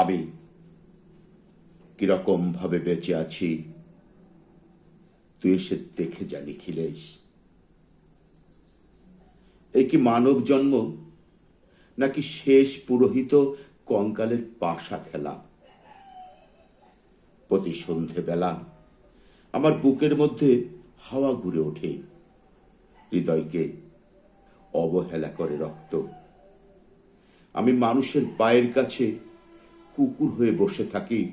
আমি কীরকম ভাবে বেঁচে আছি? তুই এসে দেখে যা, নিখিলেশ। এই কি মানব জন্ম, নাকি শেষ পুরোহিত কঙ্কালের পাশা খেলা? প্রতি সন্ধেবেলা আমার বুকের মধ্যে হাওয়া ঘুরে ওঠে। হৃদয়কে অবহেলা করে রক্ত। আমি মানুষের পায়ের কাছে কুকুর হয়ে বসে থাকি,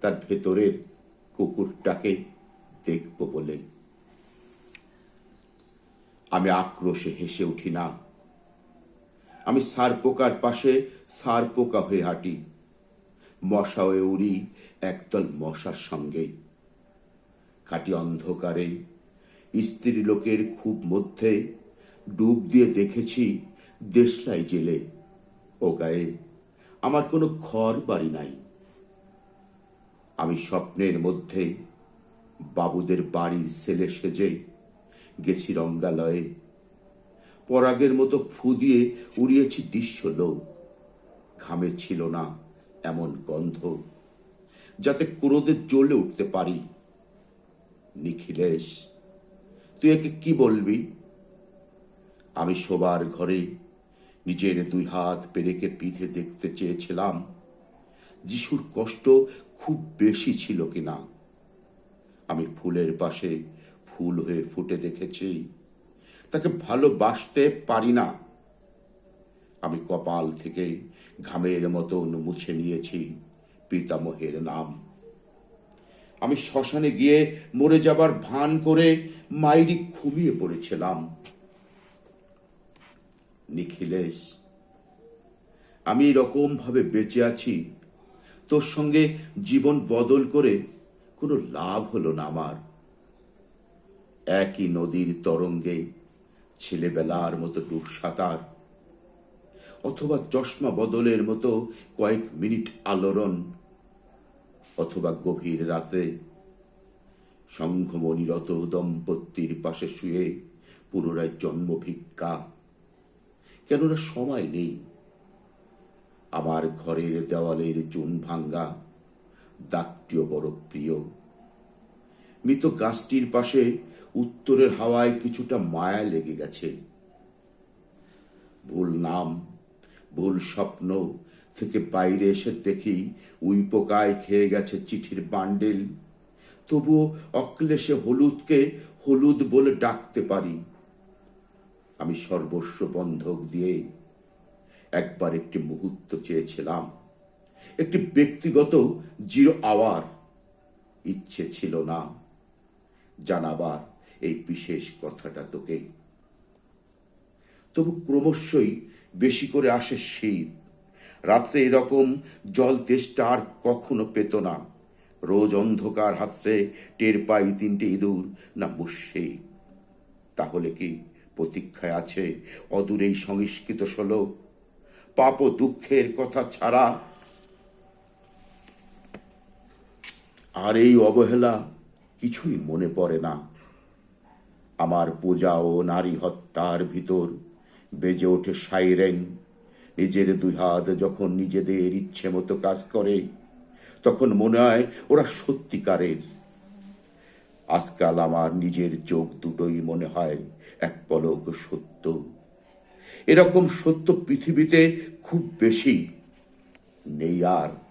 তার ভেতরের কুকুরটাকে দেখব বলে। আমি আক্রোশে হেসে উঠি, না, আমি সার পোকার পাশে সার পোকা হয়ে হাঁটি। মশা হয়ে উড়ি একদল মশার সঙ্গে। খাটি অন্ধকারে স্ত্রী লোকের খুব মধ্যে ডুব দিয়ে দেখেছি দেশলাই জেলে ও গায়ে আমার কোনো ঘর বাড়ি নাই। আমি স্বপ্নের মধ্যে বাবুদের বাড়ির ছেলে সেজে গেছি রঙ্গালয়ে। পরাগের মতো ফু দিয়ে উড়িয়েছি দৃশ্য লোক। ঘামে ছিল না এমন গন্ধ, যাতে ক্রোধে জ্বলে উঠতে পারি। নিখিলেশ, তুই একে কি বলবি? আমি শোবার ঘরে নিজের দুই হাত পেরেকে পিঠে দেখতে চেয়েছিলাম। যিশুর কষ্ট খুব বেশি ছিল কিনা। আমি ফুলের পাশে ফুল হয়ে ফুটে দেখেছি। তাকে ভালোবাসতে পারি না। আমি কপাল থেকে ঘামের মতন মুছে নিয়েছি পিতামহের নাম। আমি শ্মশানে গিয়ে মরে যাবার ভান করে মাইরি ঘুমিয়ে পড়েছিলাম। নিখিলেশ, আমি এরকম ভাবে বেঁচে আছি, তোর সঙ্গে জীবন বদল করে কোনো লাভ হলো না আমার। একই নদীর তরঙ্গে ছেলেবেলার মতো ডুব সাঁতার, অথবা চশমা বদলের মতো কয়েক মিনিট আলোড়ন, অথবা গভীর রাতে সংঘমণিরত দম্পতির পাশে শুয়ে পুনরায় জন্ম ভিক্ষা কেননা সময় নেই। আমার ঘরের দেওয়ালের চুন ভাঙ্গা দাগটিও বড় প্রিয়। মৃত গাছটির পাশে উত্তরের হাওয়ায় কিছুটা মায়া লেগে গেছে। ভুল নাম, ভুল স্বপ্ন থেকে বাইরে এসে দেখি উই পোকায় খেয়ে গেছে চিঠির বান্ডেল। তবুও অক্লেশে হলুদকে হলুদ বলে ডাকতে পারি। আমি সর্বস্ব বন্ধক দিয়ে একবার একটি মুহূর্ত চেয়েছিলাম। একটি ব্যক্তিগত জিরো আওয়ার ইচ্ছে ছিল না। জানাবার এই বিশেষ কথাটা তোকে। তবু ক্রমশই বেশি করে আসে শীত। রাত্রে এরকম জল তেষ্টা আর কখনো পেত না। রোজ অন্ধকার হাতছে টের পাই তিনটে ইঁদুর। না মুর্শি তাহলে কি প্রতীক্ষায় আছে অদূর এই সংস্কৃত শ্লোক। পাপ দুঃখের কথা ছাড়া আর এই অবহেলা কিছুই মনে পড়ে না। আমার পূজা ও নারী হত্যার ভিতর বেজে ওঠে সাইরেন। নিজের দুই হাত যখন নিজেদের ইচ্ছে মতো কাজ করে, তখন মনে হয় ওরা সত্যিকারের। আজকাল আমার নিজের চোখ দুটোই মনে হয় এক পলক সত্য। এরকম সত্য পৃথিবীতে খুব বেশি নেই আর।